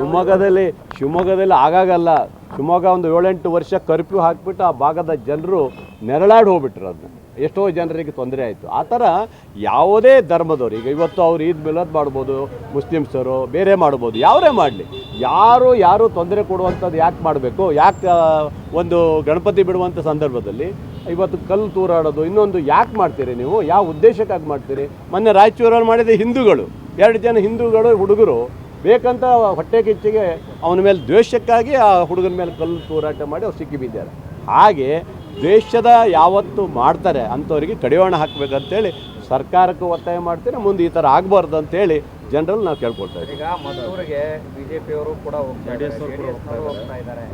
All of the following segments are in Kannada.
ಶಿವಮೊಗ್ಗದಲ್ಲಿ ಶಿವಮೊಗ್ಗದಲ್ಲಿ ಆಗಾಗಲ್ಲ. ಶಿವಮೊಗ್ಗ ಒಂದು ಏಳೆಂಟು ವರ್ಷ ಕರ್ಫ್ಯೂ ಹಾಕಿಬಿಟ್ಟು ಆ ಭಾಗದ ಜನರು ನೆರಳಾಡಿ ಹೋಗ್ಬಿಟ್ರು ಅದನ್ನ. ಎಷ್ಟೋ ಜನರಿಗೆ ತೊಂದರೆ ಆಯಿತು. ಆ ಥರ ಯಾವುದೇ ಧರ್ಮದವ್ರು, ಈಗ ಇವತ್ತು ಅವ್ರು ಈದ್ ಮಿಲದ್ ಮಾಡ್ಬೋದು ಮುಸ್ಲಿಮ್ಸರು ಬೇರೆ ಮಾಡ್ಬೋದು ಯಾವರೇ ಮಾಡಲಿ, ಯಾರು ಯಾರು ತೊಂದರೆ ಕೊಡುವಂಥದ್ದು ಯಾಕೆ ಮಾಡಬೇಕು? ಯಾಕೆ ಒಂದು ಗಣಪತಿ ಬಿಡುವಂಥ ಸಂದರ್ಭದಲ್ಲಿ ಇವತ್ತು ಕಲ್ಲು ತೂರಾಡೋದು, ಇನ್ನೊಂದು ಯಾಕೆ ಮಾಡ್ತೀರಿ ನೀವು? ಯಾವ ಉದ್ದೇಶಕ್ಕಾಗಿ ಮಾಡ್ತೀರಿ? ಮೊನ್ನೆ ರಾಯಚೂರಲ್ಲಿ ಮಾಡಿದ ಹಿಂದೂಗಳು, ಎರಡು ಜನ ಹಿಂದೂಗಳು, ಹುಡುಗರು ಬೇಕಂತ ಹೊಟ್ಟೆ ಕಿಚ್ಚಿಗೆ ಅವನ ಮೇಲೆ ದ್ವೇಷಕ್ಕಾಗಿ ಆ ಹುಡುಗನ ಮೇಲೆ ಕಲ್ಲು ತೂರಾಟ ಮಾಡಿ ಅವ್ರು ಸಿಕ್ಕಿ ಬಿದ್ದಾರೆ ಹಾಗೆ ದ್ವೇಷದ ಯಾವತ್ತು ಮಾಡ್ತಾರೆ ಅಂಥವರಿಗೆ ಕಡಿವಾಣ ಹಾಕಬೇಕಂತೇಳಿ ಸರ್ಕಾರಕ್ಕೆ ಒತ್ತಾಯ ಮಾಡ್ತೀನಿ ಮುಂದೆ ಈ ಥರ ಆಗಬಾರ್ದು ಅಂತೇಳಿ ಜನರಲ್ಲಿ ನಾವು ಕೇಳ್ಕೊಳ್ತಾ ಇದ್ದೀವಿ. ಈಗ ಮದ್ದೂರಿಗೆ ಬಿಜೆಪಿಯವರು ಕೂಡ ಹೋಗ್ತಾ ಇದ್ದಾರೆ JDS ನವರು ಹೋಗ್ತಾ ಇದ್ದಾರೆ.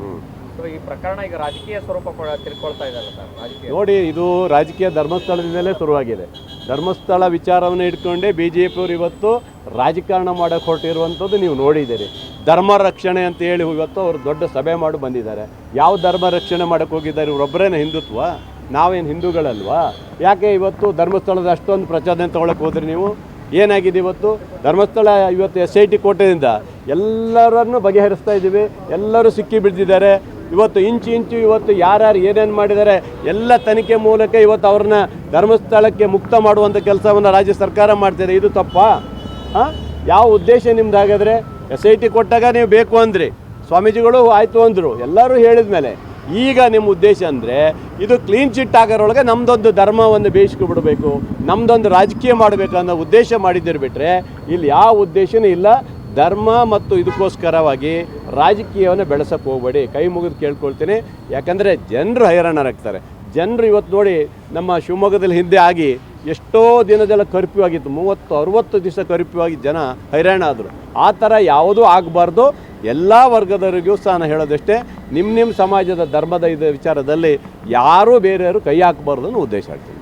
ಸೊ ಈ ಪ್ರಕರಣ ಈಗ ರಾಜಕೀಯ ಸ್ವರೂಪ ಕೂಡ ತಿಳ್ಕೊಳ್ತಾ ಇದ್ದಾರೆ ಸರ್ ರಾಜಕೀಯ. ನೋಡಿ ಇದು ರಾಜಕೀಯ ಧರ್ಮಸ್ಥಳದಿಂದಲೇ ಶುರುವಾಗಿದೆ. ಧರ್ಮಸ್ಥಳ ವಿಚಾರವನ್ನು ಇಟ್ಕೊಂಡೇ ಬಿ ಜೆ ಪಿಯವರು ಇವತ್ತು ರಾಜಕಾರಣ ಮಾಡೋಕ್ಕೆ ಹೊರಟಿರುವಂಥದ್ದು ನೀವು ನೋಡಿದ್ದೀರಿ. ಧರ್ಮ ರಕ್ಷಣೆ ಅಂತ ಹೇಳಿ ಇವತ್ತು ಅವರು ದೊಡ್ಡ ಸಭೆ ಮಾಡಿ ಬಂದಿದ್ದಾರೆ. ಯಾವ ಧರ್ಮ ರಕ್ಷಣೆ ಮಾಡೋಕ್ಕೆ ಹೋಗಿದ್ದಾರೆ ಇವರೊಬ್ಬರೇನೇ ಹಿಂದುತ್ವ? ನಾವೇನು ಹಿಂದೂಗಳಲ್ವಾ? ಯಾಕೆ ಇವತ್ತು ಧರ್ಮಸ್ಥಳದ ಅಷ್ಟೊಂದು ಪ್ರಚೋದನೆ ತೊಗೊಳಕ್ಕೆ ಹೋದ್ರಿ ನೀವು? ಏನಾಗಿದೆ ಇವತ್ತು? ಧರ್ಮಸ್ಥಳ ಇವತ್ತು ಎಸ್ ಐ ಟಿ ಕೋಟೆಯಿಂದ ಎಲ್ಲರನ್ನು ಬಗೆಹರಿಸ್ತಾ ಇದ್ದೀವಿ. ಎಲ್ಲರೂ ಸಿಕ್ಕಿ ಬಿಡ್ದಿದ್ದಾರೆ ಇವತ್ತು ಇಂಚು ಇಂಚು ಇವತ್ತು ಯಾರ್ಯಾರು ಏನೇನು ಮಾಡಿದ್ದಾರೆ ಎಲ್ಲ ತನಿಖೆ ಮೂಲಕ ಇವತ್ತು ಅವ್ರನ್ನ ಧರ್ಮಸ್ಥಳಕ್ಕೆ ಮುಕ್ತ ಮಾಡುವಂಥ ಕೆಲಸವನ್ನು ರಾಜ್ಯ ಸರ್ಕಾರ ಮಾಡ್ತಿದೆ. ಇದು ತಪ್ಪಾ? ಹಾಂ? ಯಾವ ಉದ್ದೇಶ ನಿಮ್ದು ಹಾಗಾದರೆ? ಎಸ್ ಐ ಟಿ ಕೊಟ್ಟಾಗ ನೀವು ಬೇಕು ಅಂದ್ರಿ. ಸ್ವಾಮೀಜಿಗಳು ಆಯಿತು ಅಂದರು. ಎಲ್ಲರೂ ಹೇಳಿದ ಮೇಲೆ. ಈಗ ನಿಮ್ಮ ಉದ್ದೇಶ ಅಂದರೆ ಇದು ಕ್ಲೀನ್ ಚಿಟ್ ಆಗೋರೊಳಗೆ ನಮ್ಮದೊಂದು ಧರ್ಮವನ್ನು ಬೇಯಿಸ್ಕೊಬಿಡಬೇಕು ನಮ್ಮದೊಂದು ರಾಜಕೀಯ ಮಾಡಬೇಕು ಅನ್ನೋ ಉದ್ದೇಶ ಮಾಡಿದ್ದೀರಿ ಬಿಟ್ಟರೆ ಇಲ್ಲಿ ಯಾವ ಉದ್ದೇಶನೂ ಇಲ್ಲ. ಧರ್ಮ ಮತ್ತು ಇದಕ್ಕೋಸ್ಕರವಾಗಿ ರಾಜಕೀಯವನ್ನು ಬೆಳೆಸಕ್ಕೆ ಹೋಗಬೇಡಿ. ಕೈ ಮುಗಿದು ಕೇಳ್ಕೊಳ್ತೀನಿ. ಯಾಕಂದರೆ ಜನರು ಹೈರಾಣರಾಗ್ತಾರೆ. ಜನರು ಇವತ್ತು ನೋಡಿ ನಮ್ಮ ಶಿವಮೊಗ್ಗದಲ್ಲಿ ಹಿಂದೆ ಆಗಿ ಎಷ್ಟೋ ದಿನದೆಲ್ಲ ಕರ್ಫ್ಯೂ ಆಗಿತ್ತು, ಮೂವತ್ತು, ಅರುವತ್ತು ದಿವಸ ಕರ್ಫ್ಯೂ ಆಗಿ ಜನ ಹೈರಾಣ ಆದರು. ಆ ಥರ ಯಾವುದೂ ಆಗಬಾರ್ದು. ಎಲ್ಲ ವರ್ಗದವರಿಗೂ ಸಹ ನಾನು ಹೇಳೋದಷ್ಟೇ ನಿಮ್ಮ ನಿಮ್ಮ ಸಮಾಜದ ಧರ್ಮದ ಇದು ವಿಚಾರದಲ್ಲಿ ಯಾರೂ ಬೇರೆಯವರು ಕೈ ಹಾಕಬಾರ್ದು ಅನ್ನೋ ಉದ್ದೇಶ ಆಗ್ತದೆ.